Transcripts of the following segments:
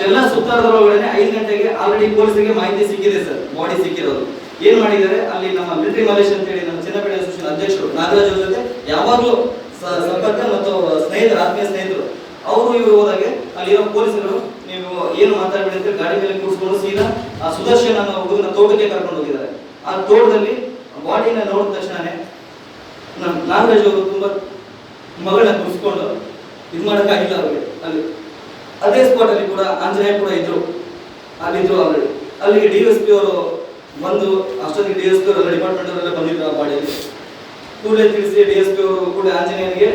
ಅಷ್ಟೆಲ್ಲ ಸುತ್ತಾಡೋದ್ರೊಳಗಡೆ ಐದು ಗಂಟೆಗೆ ಆಲ್ರೆಡಿ ಪೊಲೀಸರಿಗೆ ಮಾಹಿತಿ ಸಿಕ್ಕಿದೆ ಸರ್ ಬಾಡಿ ಸಿಕ್ಕಿರೋದು. ಏನ್ ಮಾಡಿದ್ದಾರೆ? ಅಲ್ಲಿ ನಮ್ಮ ಮಿಲಿಟರಿ ಮಲೇಷ್ ಅಂತ ಹೇಳಿ ನಮ್ಮ ಚಿನ್ನಪೇಟೆ ಅಸೋಸಿಯೇಷನ್ ಅಧ್ಯಕ್ಷರು, ನಾಗರಾಜ್ ಅವರ ಜೊತೆ ಯಾವಾಗಲೂ ಸಂಪರ್ಕ ಮತ್ತು ಸ್ನೇಹಿತರು, ಆತ್ಮೀಯ ಸ್ನೇಹಿತರು. ಅವರು ಇವರು ಹೋದಾಗ ಅಲ್ಲಿರೋ ಪೊಲೀಸರು, ನೀವು ಏನು ಮಾತಾಡಬೇಡಿ ಅಂತ ಗಾಡಿ ಮೇಲೆ ಕೂರಿಸ್ಕೊಂಡು ಸೀದಾ ಆ ಸುದರ್ಶನ್ ಅನ್ನೋ ಹುಡುಗನ ತೋಟಕ್ಕೆ ಕರ್ಕೊಂಡು ಹೋಗಿದ್ದಾರೆ. ಆ ತೋಟದಲ್ಲಿ ಬಾಡಿನ ನೋಡಿದ ತಕ್ಷಣನೇ ನಮ್ಮ ನಾಗರಾಜ್ ಅವರು ತುಂಬಾ ಮಗಳನ್ನ ಕೂರಿಸ್ಕೊಂಡು ಇದು ಮಾಡೋಕ್ಕಾಗಿಲ್ಲ ಅವ್ರಿಗೆ ಅಲ್ಲಿ. ಅದೇ ಸ್ಪಾಟ್ ಅಲ್ಲಿ ಕೂಡ ಆಂಜನೇಯ ಕೂಡ ಇದ್ರು. ಅಲ್ಲಿದ್ರು ಆಲ್ರೆಡಿ ಅಲ್ಲಿಗೆ ಡಿ ಎಸ್ ಪಿ ಅವರು ಬಂದು ಅಷ್ಟೊತ್ತಿಗೆ ಡಿ ಎಸ್ ಪಿ ಅವರೆಲ್ಲ ಡಿಪಾರ್ಟ್ಮೆಂಟ್ ಅವರೆಲ್ಲ ಬಂದಿದ್ರು ಆ ಬಾಡಿಯಲ್ಲಿ. ಕೂಡಲೇ ತಿಳಿಸಿ ಡಿ ಎಸ್ ಪಿ ಅವರು ಕೂಡ ಆಂಜನೇಯನಿಗೆ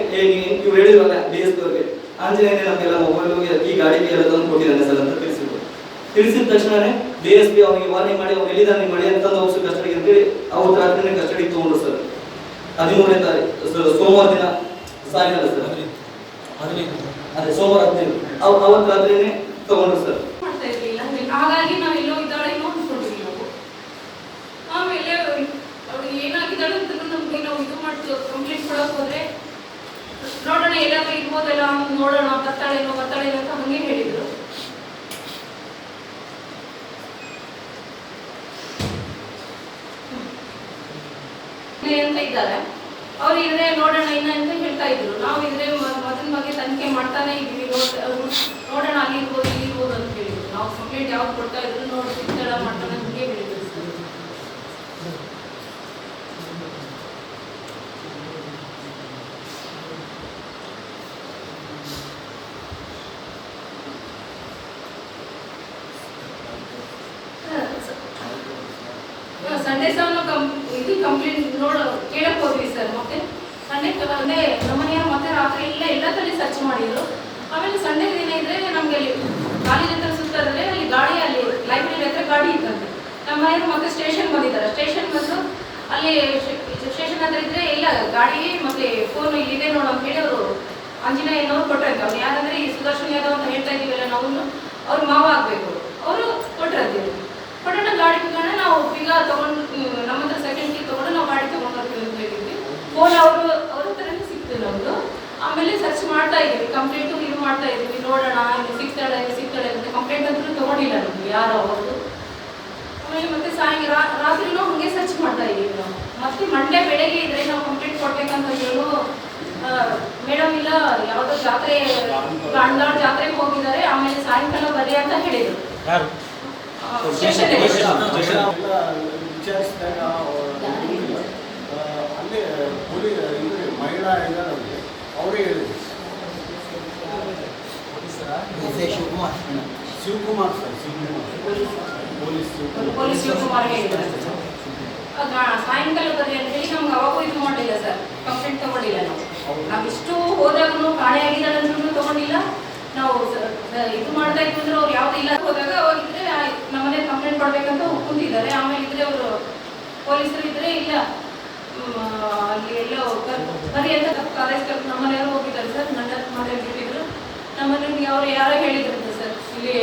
ಇವ್ರು ಹೇಳಿದ್ರಲ್ಲ ಡಿ ಎಸ್ ಪಿ ಅವರಿಗೆ ಆಂಜನೇಯನೇ ನಮಗೆಲ್ಲ ಮೊಬೈಲ್ ಈ ಗಾಡಿಗೆ ಎಲ್ಲ ತಂದು ಕೊಟ್ಟಿದ್ದಾನೆ ಸರ್ ಅಂತ ತಿಳಿಸಿದ್ರು. ತಿಳಿಸಿದ ತಕ್ಷಣವೇ ಡಿ ಎಸ್ ಪಿ ಅವನಿಗೆ ವಾರ್ನಿಂಗ್ ಮಾಡಿ ಅವ್ನು ಎಲ್ಲಿದ್ದಾನೆ ಮಾಡಿ ಅಂತಂದು ಕಸ್ಟಡಿ ಕಸ್ಟಡಿಗೆ ಅಂತೇಳಿ ಅವ್ರ ರಾತ್ರಿನೇ ಕಸ್ಟಡಿಗೆ ತಗೊಂಡ್ರು ಸರ್. ಹದಿಮೂರನೇ ತಾರೀಕು ಸರ್ ಸೋಮವಾರ ದಿನ ಸಾಯಂಕಾಲ ಸರ್. ಅದೇ ಸೋಮವಾರ ಹದಿನೈದು. ಅವ್ ಅವತ್ತು ರಾತ್ರಿನೇ ತಗೊಂಡ್ರು ಸರ್. ಮಾಡ್ತಾ ಇರ್ಲಿಲ್ಲ. ಹಾಗಾಗಿ ನಾವು ಎಲ್ಲೋ ಇದ್ದಾಳೆ ಅನ್ಕೊಂಡ್ವಿ ನಾವು. ಆಮೇಲೆ ಅವಳು ಏನಾಗಿದ್ದಾಳೆ ಅಂತ ನಮ್ಗೆ ನಾವು ಇದು ಮಾಡ್ತೀವಿ. ಕಂಪ್ಲೇಂಟ್ ಕೊಡಕ್ ಹೋದ್ರೆ ನೋಡೋಣ, ಎಲ್ಲಾದ್ರೂ ಇರ್ಬೋದಲ್ಲ ನೋಡೋಣ, ಬರ್ತಾಳೇನೋ ಬರ್ತಾಳೇನೋ ಅಂತ ಹಂಗೆ ಹೇಳಿದ್ರು. ಅಂತ ಇದ್ದಾರೆ. ಅವ್ರು ಇದ್ರೆ ನೋಡೋಣ ಇನ್ನ ಅಂತ ಹೇಳ್ತಾ ಇದ್ರು ನಾವು ಇದ್ರೆ ಮೊದಲ ಬಗ್ಗೆ ತನಿಖೆ ಮಾಡ್ತಾನೆ ಇದೀವಿ ನೋಡೋಣ ಆಗಿರ್ಬೋದು ಇಲ್ಲಿರ್ಬೋದು ಅಂತ ಹೇಳಿದ್ರು ನಾವು ಕಂಪ್ಲೇಂಟ್ ಯಾವ್ದು ಕೊಡ್ತಾ ಇದ್ರು ನೋಡಿ ಸಿಗ್ತಾಳ ಮಾಡ್ತಾನೆ ಅಂತ ಹೇಳಿದ್ರು ಸಂಡೇ ಸಹ ನಾವು ಇದು ಕಂಪ್ಲೇಂಟ್ ನೋಡ, ಕೇಳಕ್ ಹೋದ್ವಿ ಸರ್ ಮತ್ತೆ ಸಂಡೇ ಅಂದ್ರೆ ಮನೆಯ ಮತ್ತೆ ರಾತ್ರಿ ಇಲ್ಲ ಎಲ್ಲ ಕಡೆ ಸರ್ಚ್ ಮಾಡಿದ್ರು. ಆಮೇಲೆ ಸಂಡೇ ದಿನ ಇದ್ರೆ ನಮ್ಗೆ ಅಲ್ಲಿ ಕಾಲೇಜ್ ಹತ್ರ ಸುತ್ತಾದ್ರೆ ಅಲ್ಲಿ ಗಾಡಿ ಅಲ್ಲಿ ಲೈಬ್ರರಿ ಹತ್ರ ಗಾಡಿ ಇತ್ತಂತೆ ನಮ್ಮ ಮನೆಯವ್ರು ಮತ್ತೆ ಸ್ಟೇಷನ್ ಬಂದಿದ್ದಾರೆ. ಸ್ಟೇಷನ್ ಬಂದು ಅಲ್ಲಿ ಸ್ಟೇಷನ್ ಹತ್ರ ಇದ್ರೆ ಇಲ್ಲ, ಗಾಡಿ ಮತ್ತೆ ಫೋನ್ ಇಲ್ಲಿದೆ ನೋಡು ಅಂತ ಹೇಳಿ ಅವರು ಏನೋ ಕೊಟ್ರಂತೆ. ಅವ್ರು ಯಾರಂದ್ರೆ ಈ ಸುದರ್ಶನ್ ಯಾದವ್ ಅಂತ ಹೇಳ್ತಾ ಇದೀವಲ್ಲ ನಾವು ಅವ್ರ ಮಾವ ಆಗ್ಬೇಕು. ಅವರು ಕೊಟ್ರಂತೆ. ಗಾಡಿ ಬೇಕಂದ್ರೆ ನಾವು ಈಗ ತಗೊಂಡು ನಮ್ಮ ಹತ್ರ ಸೆಕೆಂಡ್ ಕೀ ತಗೊಂಡು ನಾವು ಗಾಡಿ ತಗೊಂಡು ಫೋನ್ ಅವರು ಅವ್ರ ಹತ್ರನೇ ಸಿಕ್ತು ನಮ್ದು. ಆಮೇಲೆ ಸರ್ಚ್ ಮಾಡ್ತಾ ಇದ್ದೀವಿ ಕಂಪ್ಲೇಂಟ್ ಇದು ಮಾಡ್ತಾ ಇದೀವಿ ನೋಡೋಣ ಇಲ್ಲಿ ಸಿಗ್ತಾಳೆ ಸಿಗ್ತಾಳೆ ಅಂತ ಕಂಪ್ಲೇಂಟ್ ಅಂತೂ ತಗೊಂಡಿಲ್ಲ ನಮ್ಗೆ ಯಾರು ಅವರು ಆಮೇಲೆ ಮತ್ತೆ ಸಾಯಂಕಾಲ ರಾತ್ರಿನೂ ಹಂಗೆ ಸರ್ಚ್ ಮಾಡ್ತಾ ಇದ್ದೀವಿ ನಾವು. ಮತ್ತೆ ಮಂಡೇ ಬೆಳಗ್ಗೆ ಇದ್ರೆ ನಾವು ಕಂಪ್ಲೇಂಟ್ ಕೊಡ್ಬೇಕಂತ ಹೇಳು ಮೇಡಮ್ ಇಲ್ಲ ಯಾವುದೋ ಜಾತ್ರೆ ಗಾಂಧಾಳ್ ಜಾತ್ರೆಗೆ ಹೋಗಿದ್ದಾರೆ. ಆಮೇಲೆ ಸಾಯಂಕಾಲ ಬರೀ ಅಂತ ಹೇಳಿದ್ರು. ವಿಚಾರಿಸಿದಾಗ ಅಲ್ಲಿ ಪೊಲೀ ಇದು ಮಹಿಳಾ ಇದಾರಲ್ಲಿ ಅವರೇ ಹೇಳಿದ್ರು Shivakumar sir Shivakumar police Shivakumar police ಸಾಯಂಕಾಲ ಬರ್ರಿ ಅಂತ ಹೇಳಿ ನಮ್ಗೆ ಅವಾಗೂ ಇದು ಸರ್ ಕಂಪ್ಲೇಂಟ್ ತಗೊಂಡಿಲ್ಲ ನಾವು ನಾವಿಷ್ಟು ಹೋದಾಗೂ ಕಾಣೆ ಆಗಿದ್ದಾಳೆ ಅಂದ್ರೂ ತಗೊಂಡಿಲ್ಲ ನಾವು ಇದು ಮಾಡ್ತಾ ಇತ್ತು ಅಂದ್ರೆ ಅವ್ರು ಯಾವ್ದು ಇಲ್ಲ ಹೋದಾಗ ಕಂಪ್ಲೇಂಟ್ ಕೊಡ್ಬೇಕಂತ ಒಪ್ಕೊಂತಿದ್ದಾರೆ ಆಮೇಲೆ ಇದ್ರೆ ಅವರು ಪೊಲೀಸರು ಇದ್ರೆ ಇಲ್ಲ ಅಲ್ಲಿ ಎಲ್ಲೋ ಬರೀ ಎಲ್ಲ ಕಾಲೇಜ್ ಕರ್ಕೊಂಡು ನಮ್ಮನೆಯವರು ಹೋಗಿದ್ದಾರೆ ಸರ್, ನನ್ನ ಮನೆಯಲ್ಲಿ ಬಿಟ್ಟಿದ್ರು. ನಮ್ಮನೆಯಲ್ಲಿ ಅವ್ರು ಯಾರೋ ಹೇಳಿದ್ರಂತೆ ಸರ್. ಇಲ್ಲಿ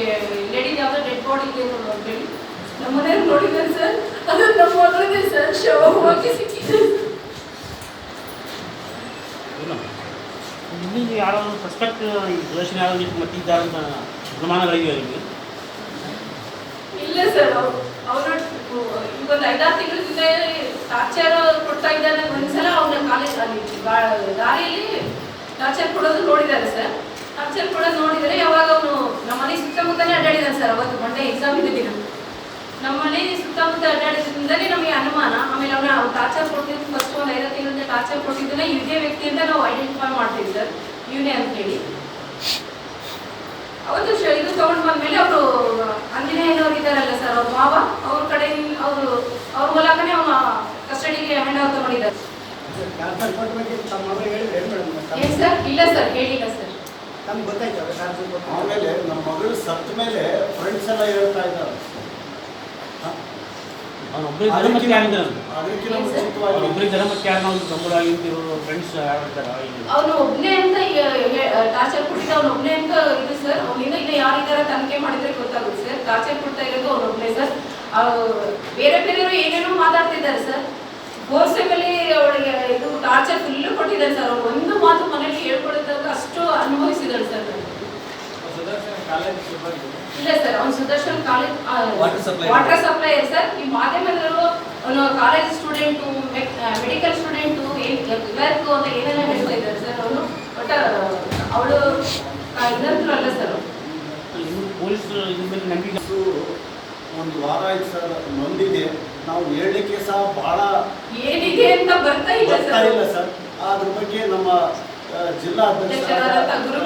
ಲೇಡಿ ಯಾವುದೋ ಡೆಡ್ ಬಾಡಿ ಇದೆ ನೋಡು ಅಂತ ಹೇಳಿ. ನಮ್ಮನೆಯವ್ರು ನೋಡಿದ್ದಾರೆ ಸರ್. ಅದು ನಮ್ಮ ಮಗಳಿದೆ ಸರ್, ಶವವಾಗಿ ಸಿಕ್ಕಿದೆ. ಇಲ್ಲಿ. ಯಾರೋ ಸಸ್ಪೆಕ್ಟ್ ಈ ಮತ್ತಿದ್ದಾರಂತ ಮತ್ತಿದ್ದಾರೆ ಅಂತ ಅನುಮಾನಗಳಿವೆ ನಿಮಗೆ? ಇಲ್ಲ ಸರ್ ಅವರು ಒಂದು ಐದಾರು ತಿಂಗಳಿಂದ ಟಾರ್ಚರ್ ಕೊಡ್ತಾ ಇದ್ದಾನೆ ಒಂದ್ಸಲ ಅವನ ಕಾಲೇಜ್ ಅಲ್ಲಿ ದಾರಿಯಲ್ಲಿ ಟಾರ್ಚರ್ ಕೊಡೋದು ನೋಡಿದ್ದಾರೆ ಸರ್. ಟಾರ್ಚರ್ ಕೊಡೋದು ನೋಡಿದರೆ ಯಾವಾಗ ಅವನು ನಮ್ಮ ಮನೆ ಸುತ್ತಮುತ್ತಲೇ ಅಡ್ಡಾಡಿದ್ದಾನೆ ಸರ್, ಅವತ್ತು ಮೊನ್ನೆ ಎಕ್ಸಾಮ್ ಇದ್ದ ದಿನ. ನಮ್ಮ ಮನೆ ಸುತ್ತಮುತ್ತ ಅಡ್ಡಾಡಿದ್ರಿಂದಲೇ ನಮಗೆ ಅನುಮಾನ. ಆಮೇಲೆ ಅವನ ಟಾರ್ಚರ್ ಕೊಡ್ತಿದ್ದು ಫಸ್ಟ್ ಒಂದು ಐದಾರು ತಿಂಗಳಿಂದ ಟಾರ್ಚರ್ ಕೊಟ್ಟಿದ್ದನ್ನ ಇದೇ ವ್ಯಕ್ತಿ ಅಂತ ನಾವು ಐಡೆಂಟಿಫೈ ಮಾಡ್ತೀವಿ ಸರ್, ಇವನೇ ಅಂತ ಹೇಳಿ ಅವತ್ತು ಇದು ತಗೊಂಡು ಬಂದ್ಮೇಲೆ ಅವರು ಆಂಜನೇಯನವ್ರು ಇದ್ದಾರಲ್ಲ ಸರ್ ಅವ್ರ ಮಾವ ಅವ್ರ ಕಡೆ ಅವರು ಅವ್ರ ಮೂಲಕನೇ ಅವನು ಕಸ್ಟಡಿಗೆ ಹಣ ತಗೊಂಡಿದ್ದಾರೆ. ಏನು ಸರ್ ಇಲ್ಲ ಸರ್ ಹೇಳಿಲ್ಲ ಸರ್ ನಮ್ಗೆ ಗೊತ್ತಾಯ್ತು ಆಮೇಲೆ ನಮ್ಮ ಮಗಳು ಸತ್ತ ಮೇಲೆ ಫ್ರೆಂಡ್ಸ್ ಎಲ್ಲ ಹೇಳ್ತಾ ಇದ್ದಾರೆ ಅವನೊಬ್ಬರಿಗೆ ಧರ್ಮಕ್ಕೆ ಆಗಿದ್ದಾನೆ ಅದಕ್ಕಿಂತ ಏನ್ ಸರ್? ಮುಂಚಿತವಾಗಿ ಅವನೊಬ್ಬರಿಗೆ ಧರ್ಮಕ್ಕೆ ಯಾರು ನಾವು ತಮ್ಮರಾಗಿ ಇವರು ಫ್ರೆಂಡ್ಸ್ ಯಾರು ಇದ್ದಾರೆ ಅವನು ಒಬ್ನೇ ಅಂತ ಟಾರ್ಚರ್ ಕೊಟ್ಟಿದ್ದ ಅವನು ಒಬ್ನೇ ಅಂತ ಇದು ಸರ್ ಅವನಿಂದ ಈ ಯಾರಿದ್ದಾರೆ ತನಿಖೆ ಮಾಡಿದ್ರೆ ಗೊತ್ತಾಗುತ್ತೆ ಸರ್ ಟಾರ್ಚರ್ ಕೊಡ್ತಾ ಇರೋದು ಅವನು ಸರ್ ಬೇರೆ ಬೇರೆಯವರು ಏನೇನೋ ಮಾತಾಡ್ತಿದ್ದಾರೆ ಸರ್ ಗೋರ್ಸೆಮಲ್ಲಿ ಅವಳಿಗೆ ಇದು ಟಾರ್ಚರ್ ಫುಲ್ ಕೊಟ್ಟಿದ್ದಾರೆ ಸರ್ ಅವ್ರು ಒಂದು ಮಾತು ಮನೇಲಿ ಹೇಳ್ಕೊಳಿದಾಗ ಅಷ್ಟು ಅನುಭವಿಸಿದ್ದಾರೆ ಸರ್ ಇಲ್ಲ ಸರ್ ಅವ್ನು Sudarshan college water supplier sir. ಈ ಮಾಧ್ಯಮದಲ್ಲೂ ಅವನು college student medical student clerk ಅಂತ ಏನೆಲ್ಲ ಹೇಳ್ತಾ ಇದ್ದಾರೆ ಸರ್. ಅವನು ಬಟ್ ಅವಳು ಅಲ್ಲ ಸರ್. ಪೊಲೀಸರು ಒಂದು ವಾರ ಆಯ್ತು ಸರ್ ನೊಂದಿದೆ. ನಾವು ಹೇಳಲಿಕ್ಕೆ ಸಹ ಬಹಳ ಏನಿದೆ ಅಂತ ಬರ್ತಾ ಇಲ್ಲ ಸರ್. ಇಲ್ಲ ಸರ್. ಅದ್ರ ಬಗ್ಗೆ ನಮ್ಮ ಜಿಲ್ಲಾ ಅಧ್ಯಕ್ಷರಾದಂಥ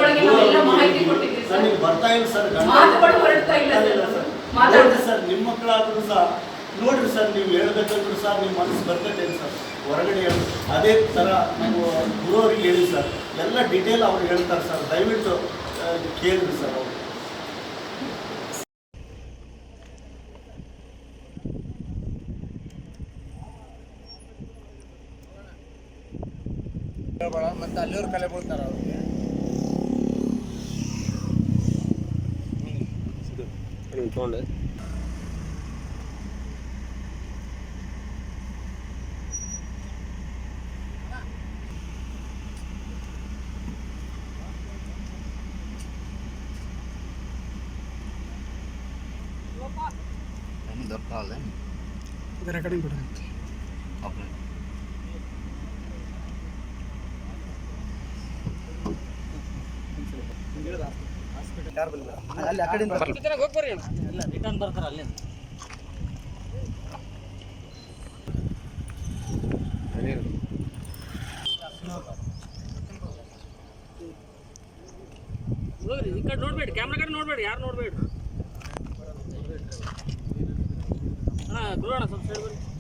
ನನಗೆ ಬರ್ತಾ ಇಲ್ಲ ಸರ್ ನೋಡ್ರಿ ಸರ್ ನಿಮ್ಮ ಮಕ್ಕಳಾದ್ರೂ ಸಹ ನೋಡ್ರಿ ಸರ್ ನೀವು ಹೇಳ್ಬೇಕಂದ್ರು ಸರ್ ನಿಮ್ಮ ಮನಸ್ಸು ಬರ್ತೈತೆ ಸರ್. ಹೊರಗಡೆ ಹೇಳಿ ಅದೇ ಥರ ನಾವು ಗುರುವರಿಗೆ ಹೇಳಿ ಸರ್. ಎಲ್ಲ ಡೀಟೇಲ್ ಅವ್ರು ಹೇಳ್ತಾರೆ ಸರ್. ದಯವಿಟ್ಟು ಕೇಳಿರಿ ಸರ್ ಅವರು. ಮತ್ತೆ ಅಲ್ಲಿಯವ್ರು ಕಲೆ ಬೀಳ್ತಾರ ಅವ್ರಿಗೆ. ರೆಕಾರ್ಡಿಂಗ್ ಬಿಡ ಯಾರು ಬರಲಿಲ್ಲ ಅಲ್ಲಿ ಆ ಕಡೆಯಿಂದ ರಿಟರ್ನ್ ಬರ್ತಾರೆ ಅಲ್ಲಿಂದ ನೋಡ್ಬೇಡಿ ಯಾರು ನೋಡ್ಬೇಡಿ ಹಾಂ ಗುರುವಣ್ಣ ಸ್ವಲ್ಪ ಬನ್ನಿ